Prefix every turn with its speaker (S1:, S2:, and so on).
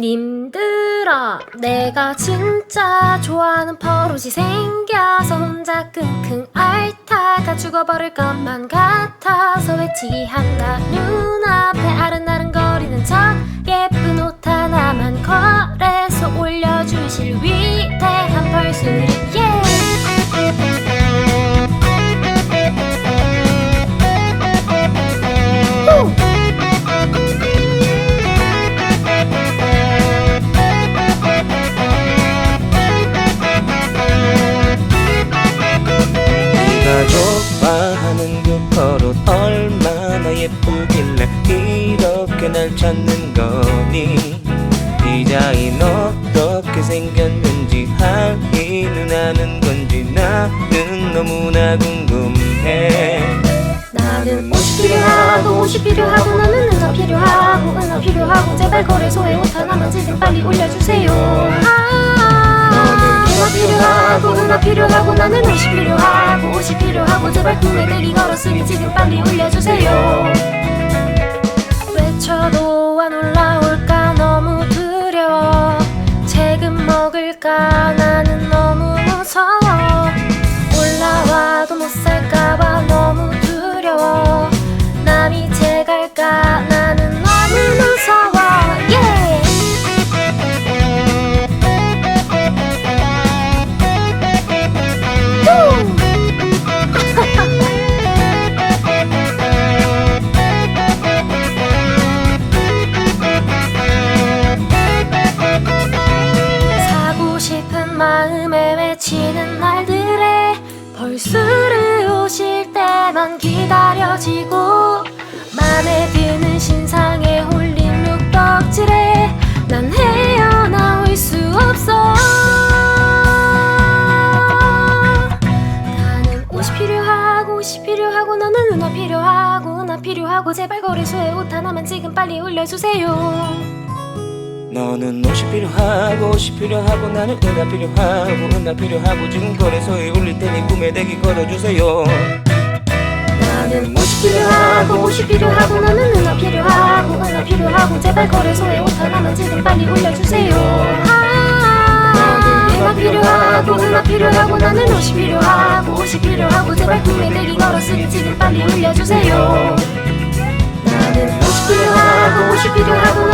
S1: 님들아 내가 진짜 좋아하는 버릇이 생겨서 혼자 끙끙 앓다가 죽어버릴 것만 같아서 외치기 한다 눈앞에 아른아른거리는 저 예쁜 옷 하나만 거래서 올려주실 위대한 벌수리
S2: 찾는 거니? 디자인 어떻게 생겼는지 할인은 하는 건지 나는 너무나 궁금해.
S1: 나는 옷이 필요하고 옷이 필요하고 나는 은하 필요하고 은하 필요하고 제발 거래소에 옷 하나만 지금 빨리 올려주세요. 아 은하 필요하고 은하 필요하고 나는 옷이 필요하고 옷이 필요하고 제발 구매되기 걸었으니 지금 빨리 올려주세요 な 벌수를 오실 때만 기다려지고 맘에 드는 신상에 홀린 룩덕질에 난 헤어나올 수 없어. 나는 옷이 필요하고 옷이 필요하고 너는 은하 필요하고 은하 필요하고 제발 거래소에 옷 하나만 지금 빨리 올려주세요
S2: 너는 옷이 필요하고 옷이 필요하고 나는 은하 필요하고 은하 필요하고 지금 거래소에 올릴 테니 구매되기 걸어주세요.
S1: 나는 옷이 필요하고 옷이 필요하고 나는 은하 필요하고 은하 필요하고 제발 거래소에 옷 하나만 지금 빨리 올려주세요. 아 은하 필요하고 은하 필요하고 나는 옷이 필요하고 옷이 필요하고 제발 구매되기 걸었으니 지금 빨리 올려주세요. 나는 옷이 필요하고 옷이 필요하고